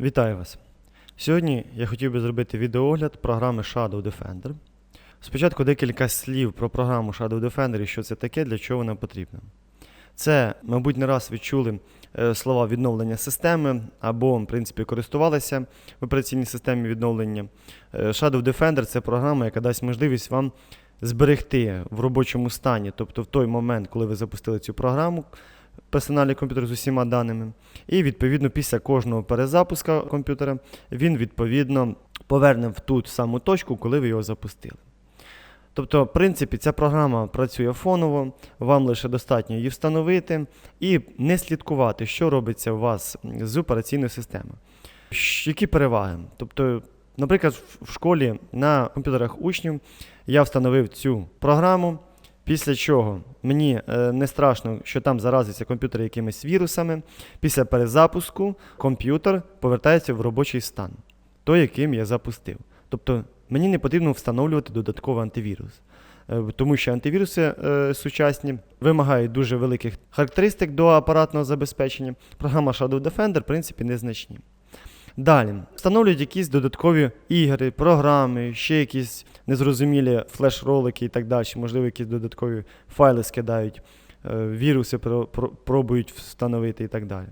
Вітаю вас! Сьогодні я хотів би зробити відеоогляд програми Shadow Defender. Спочатку декілька слів про програму Shadow Defender і що це таке, для чого вона потрібна. Це, мабуть, не раз відчули е, слова відновлення системи або, в принципі, користувалися в операційній системі відновлення. Е, Shadow Defender це програма, яка дасть можливість вам зберегти в робочому стані, тобто в той момент, коли ви запустили цю програму, персональний комп'ютер з усіма даними. І відповідно після кожного перезапуска комп'ютера він відповідно поверне в ту саму точку, коли ви його запустили. Тобто, в принципі, ця програма працює фоново, вам лише достатньо її встановити і не слідкувати, що робиться у вас з операційною системою. Які переваги? Тобто, наприклад, в- школі на комп'ютерах учнів я встановив цю програму, після чого мені е, не страшно, що там заразиться комп'ютер якимись вірусами. Після перезапуску комп'ютер повертається в робочий стан, той, яким я запустив. Тобто мені не потрібно встановлювати додатковий антивірус. Е, Тому що антивіруси е, сучасні вимагають дуже великих характеристик до апаратного забезпечення. Програма Shadow Defender, в принципі, незначні. Далі встановлюють якісь додаткові ігри, програми, ще якісь незрозумілі флеш-ролики і так далі, можливо, якісь додаткові файли скидають, е, віруси про- про- пробують встановити і так далі.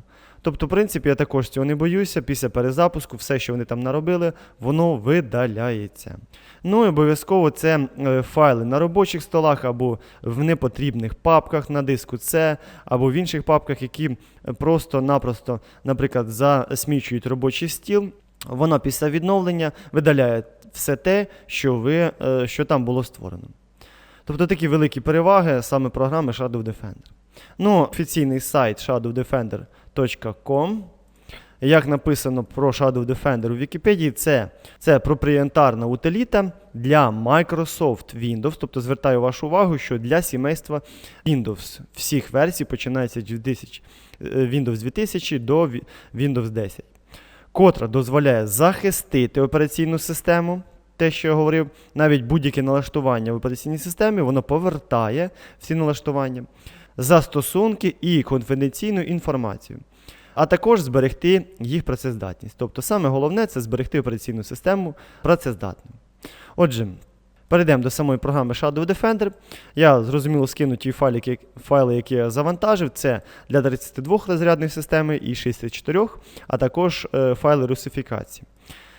Тобто, в принципі, я також цього не боюся. Після перезапуску все, що вони там наробили, воно видаляється. Ну і обов'язково це е, файли на робочих столах або в непотрібних папках на диску C, або в інших папках, які е, просто-напросто, наприклад, засмічують робочий стіл. Воно після відновлення видаляє все те, що, ви, е, що там було створено. Тобто такі великі переваги саме програми Shadow Defender. Ну, офіційний сайт shadowdefender.com. Як написано про Shadow Defender у Вікіпедії, це, це проприєнтарна утиліта для Microsoft Windows. Тобто звертаю вашу увагу, що для сімейства Windows всіх версій починається 2000, е, Windows 2000 до Windows 10, котра дозволяє захистити операційну систему. Те, що я говорив, навіть будь-яке налаштування в операційній системі, воно повертає всі налаштування, застосунки і конфіденційну інформацію а також зберегти їх працездатність. Тобто саме головне це зберегти операційну систему працездатною. Отже, перейдемо до самої програми Shadow Defender. Я зрозуміло скину ті файли, які, файли, які я завантажив. Це для 32 розрядних системи і 64, а також е, файли русифікації.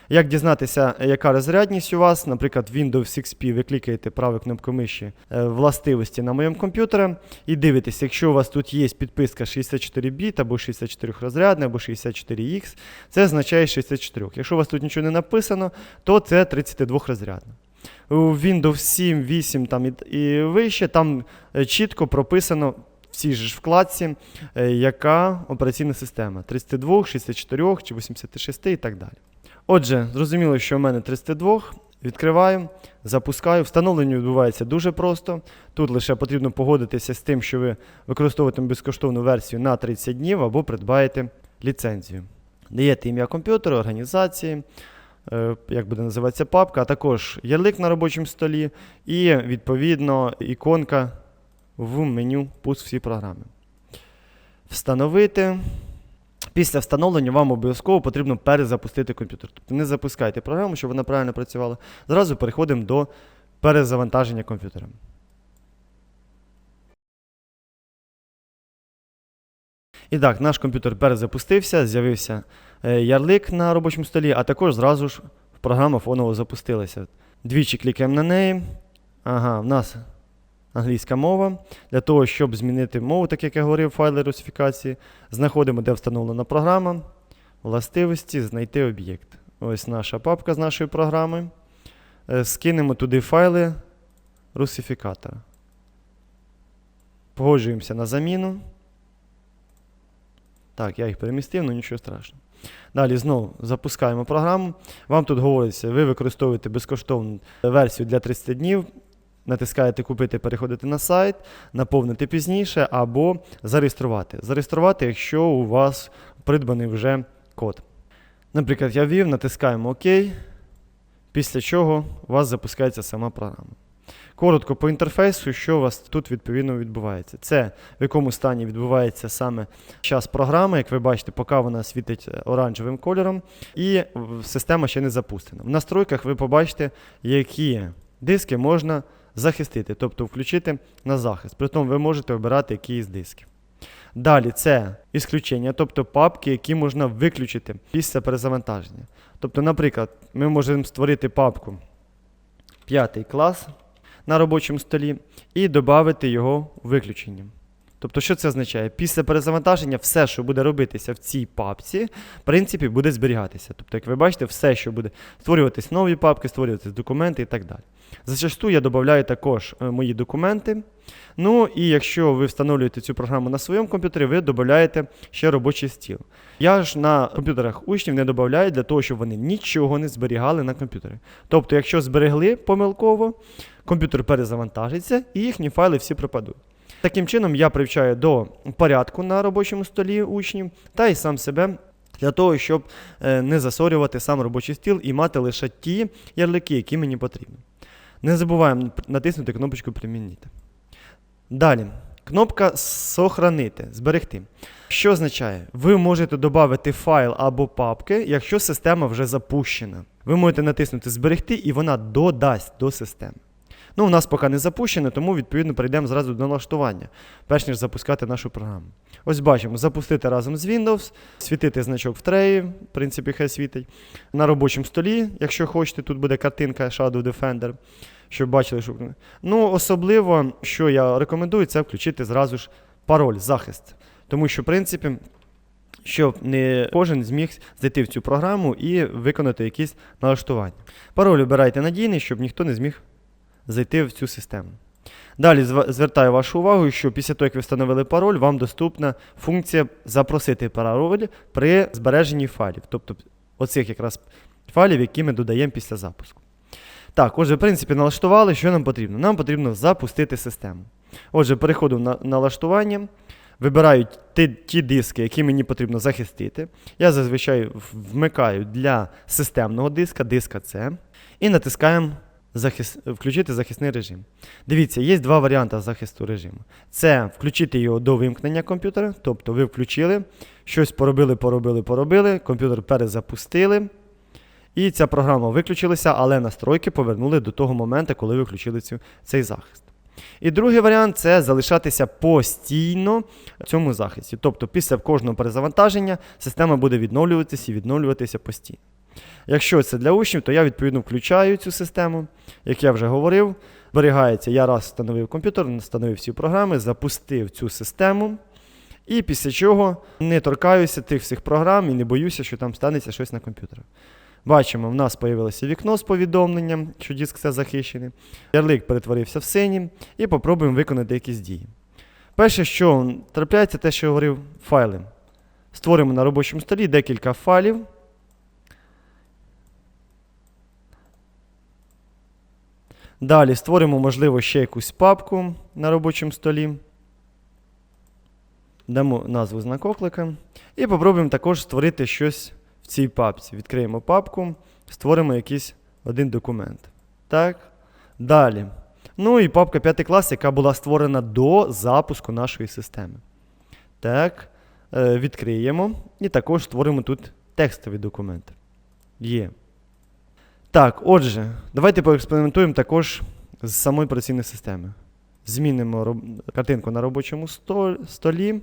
Як дізнатися, яка розрядність у вас, наприклад, Windows XP, ви клікаєте правою кнопкою миші е, властивості на моєму комп'ютері і дивитесь, якщо у вас тут є підписка 64 біт або 64 розрядне, або 64X, це означає 64. Якщо у вас тут нічого не написано, то це 32 розрядне. У Windows 7, 8 там і, вище, там е, чітко прописано в цій же ж вкладці, е, яка операційна система 32, 64 чи 86 і так далі. Отже, зрозуміло, що в мене 32. Відкриваю, запускаю. Встановлення відбувається дуже просто. Тут лише потрібно погодитися з тим, що ви використовуєте безкоштовну версію на 30 днів або придбаєте ліцензію. Даєте ім'я комп'ютеру, організації, е, як буде називатися папка, а також ярлик на робочому столі і, відповідно, іконка в меню Пуск всі програми. Встановити. Після встановлення вам обов'язково потрібно перезапустити комп'ютер. Тобто не запускайте програму, щоб вона правильно працювала. Зразу переходимо до перезавантаження комп'ютера. І так, наш комп'ютер перезапустився, з'явився е, ярлик на робочому столі, а також зразу ж програма фоново запустилася. Двічі клікаємо на неї. Ага, в нас англійська мова. Для того, щоб змінити мову, так як я говорив, файли русифікації, знаходимо, де встановлена програма, властивості, знайти об'єкт. Ось наша папка з нашої програми. Е, Скинемо туди файли русифікатора. Погоджуємося на заміну. Так, я їх перемістив, але нічого страшного. Далі знову запускаємо програму. Вам тут говориться, ви використовуєте безкоштовну версію для 30 днів. Натискаєте купити, переходите на сайт, наповнити пізніше або зареєструвати. Зареєструвати, якщо у вас придбаний вже код. Наприклад, я ввів, натискаємо ОК, після чого у вас запускається сама програма. Коротко по інтерфейсу, що у вас тут відповідно відбувається. Це в якому стані відбувається саме час програми. Як ви бачите, поки вона світить е, оранжевим кольором, і система ще не запустена. В настройках ви побачите, які диски можна захистити, тобто включити на захист. Притом ви можете обирати які із дисків. Далі це ісключення, тобто папки, які можна виключити після перезавантаження. Тобто, наприклад, ми можемо створити папку 5 клас на робочому столі і додати його виключенням. Тобто, що це означає? Після перезавантаження все, що буде робитися в цій папці, в принципі, буде зберігатися. Тобто, як ви бачите, все, що буде створюватись нові папки, створюватись документи і так далі. Зачасту я додаю також е, мої документи. Ну і якщо ви встановлюєте цю програму на своєму комп'ютері, ви додаєте ще робочий стіл. Я ж на комп'ютерах учнів не додаю для того, щоб вони нічого не зберігали на комп'ютері. Тобто, якщо зберегли помилково, комп'ютер перезавантажиться і їхні файли всі пропадуть. Таким чином, я привчаю до порядку на робочому столі учнів та й сам себе. Для того, щоб е, не засорювати сам робочий стіл і мати лише ті ярлики, які мені потрібні. Не забуваємо натиснути кнопочку Примінити. Далі. Кнопка Сохранити, зберегти. Що означає? Ви можете додати файл або папки, якщо система вже запущена. Ви можете натиснути Зберегти, і вона додасть до системи. Ну, у нас поки не запущено, тому відповідно перейдемо зразу до налаштування, перш ніж запускати нашу програму. Ось бачимо, запустити разом з Windows, світити значок в треї, в принципі, хай світить. На робочому столі, якщо хочете, тут буде картинка Shadow Defender, щоб бачили, що. Ну, особливо, що я рекомендую, це включити зразу ж пароль, захист. Тому що, в принципі, щоб не кожен зміг зайти в цю програму і виконати якісь налаштування. Пароль обирайте надійний, щоб ніхто не зміг зайти в цю систему. Далі звертаю вашу увагу, що після того, як ви встановили пароль, вам доступна функція запросити пароль при збереженні файлів. Тобто оцих якраз файлів, які ми додаємо після запуску. Так, отже, в принципі, налаштували, що нам потрібно? Нам потрібно запустити систему. Отже, переходимо на налаштування, вибираю ті, ті диски, які мені потрібно захистити. Я зазвичай вмикаю для системного диска, диска C, і натискаємо захис... включити захисний режим. Дивіться, є два варіанти захисту режиму. Це включити його до вимкнення комп'ютера, тобто ви включили, щось поробили, поробили, поробили, комп'ютер перезапустили. І ця програма виключилася, але настройки повернули до того моменту, коли ви включили цю, цей захист. І другий варіант це залишатися постійно в цьому захисті. Тобто після кожного перезавантаження система буде відновлюватися і відновлюватися постійно. Якщо це для учнів, то я відповідно включаю цю систему. Як я вже говорив, зберігається, я раз встановив комп'ютер, встановив всі програми, запустив цю систему. І після чого не торкаюся тих всіх програм і не боюся, що там станеться щось на комп'ютерах. Бачимо, в нас з'явилося вікно з повідомленням, що диск все захищений. Ярлик перетворився в синій, і попробуємо виконати якісь дії. Перше, що трапляється, те, що я говорив, файли. Створимо на робочому столі декілька файлів. Далі створимо, можливо, ще якусь папку на робочому столі. Дамо назву знак оклика. І попробуємо також створити щось в цій папці. Відкриємо папку, створимо якийсь один документ. Так. Далі. Ну і папка 5 клас, яка була створена до запуску нашої системи. Так. Е, відкриємо. І також створимо тут текстові документи. Є. Так, отже, давайте поекспериментуємо також з самої операційної системи. Змінимо картинку на робочому сто- столі,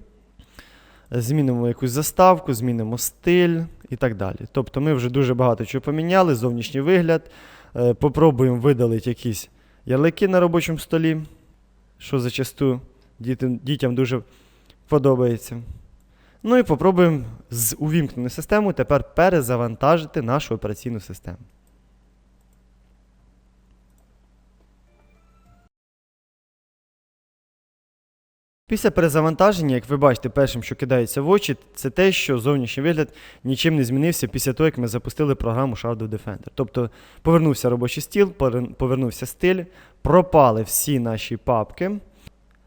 змінимо якусь заставку, змінимо стиль і так далі. Тобто ми вже дуже багато чого поміняли, зовнішній вигляд. Е, Попробуємо видалити якісь ярлики на робочому столі, що зачасту дітям, дітям дуже подобається. Ну і попробуємо з увімкненої системи тепер перезавантажити нашу операційну систему. Після перезавантаження, як ви бачите, першим, що кидається в очі, це те, що зовнішній вигляд нічим не змінився після того, як ми запустили програму Shadow Defender. Тобто повернувся робочий стіл, повернувся стиль, пропали всі наші папки.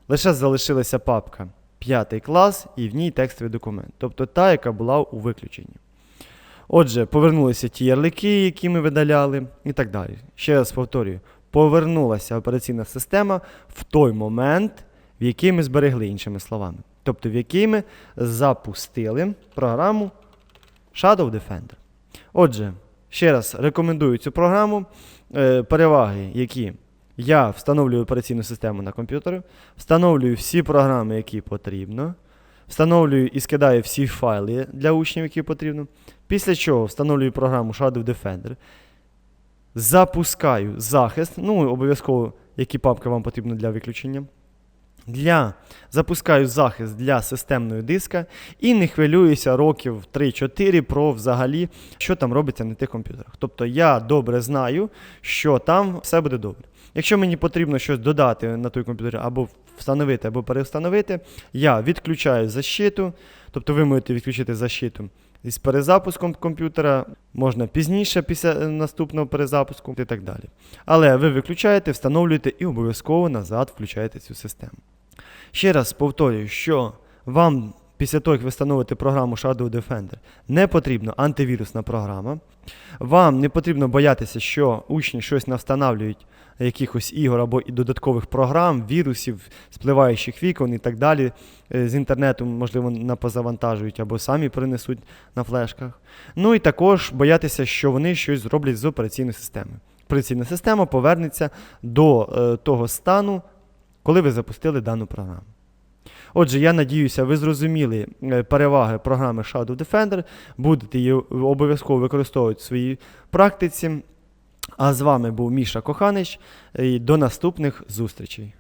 Лише залишилася папка 5 клас і в ній текстовий документ, тобто та, яка була у виключенні. Отже, повернулися ті ярлики, які ми видаляли, і так далі. Ще раз повторюю: повернулася операційна система в той момент, в який ми зберегли, іншими словами. Тобто, в який ми запустили програму Shadow Defender. Отже, ще раз рекомендую цю програму. Е, переваги, які я встановлюю операційну систему на комп'ютері, встановлюю всі програми, які потрібно, встановлюю і скидаю всі файли для учнів, які потрібно. Після чого встановлюю програму Shadow Defender, запускаю захист, ну обов'язково, які папки вам потрібно для виключення. Для, запускаю захист для системної диска і не хвилююся років 3-4 про взагалі, що там робиться на тих комп'ютерах. Тобто я добре знаю, що там все буде добре. Якщо мені потрібно щось додати на той комп'ютер або встановити, або перестановити, я відключаю защиту, тобто ви можете відключити защиту із перезапуском комп'ютера, можна пізніше, після е, наступного перезапуску і так далі. Але ви виключаєте, встановлюєте і обов'язково назад включаєте цю систему. Ще раз повторюю, що вам після того, як ви встановите програму Shadow Defender, не потрібна антивірусна програма. Вам не потрібно боятися, що учні щось навстановлюють якихось ігор або додаткових програм, вірусів, спливаючих вікон і так далі. Е, З інтернету, можливо, напозавантажують або самі принесуть на флешках. Ну і також боятися, що вони щось зроблять з операційною системою. Операційна система повернеться до е, того стану, коли ви запустили дану програму. Отже, я надіюся, ви зрозуміли е, переваги програми Shadow Defender, будете її обов'язково використовувати в своїй практиці. А з вами був Міша Коханич. І до наступних зустрічей.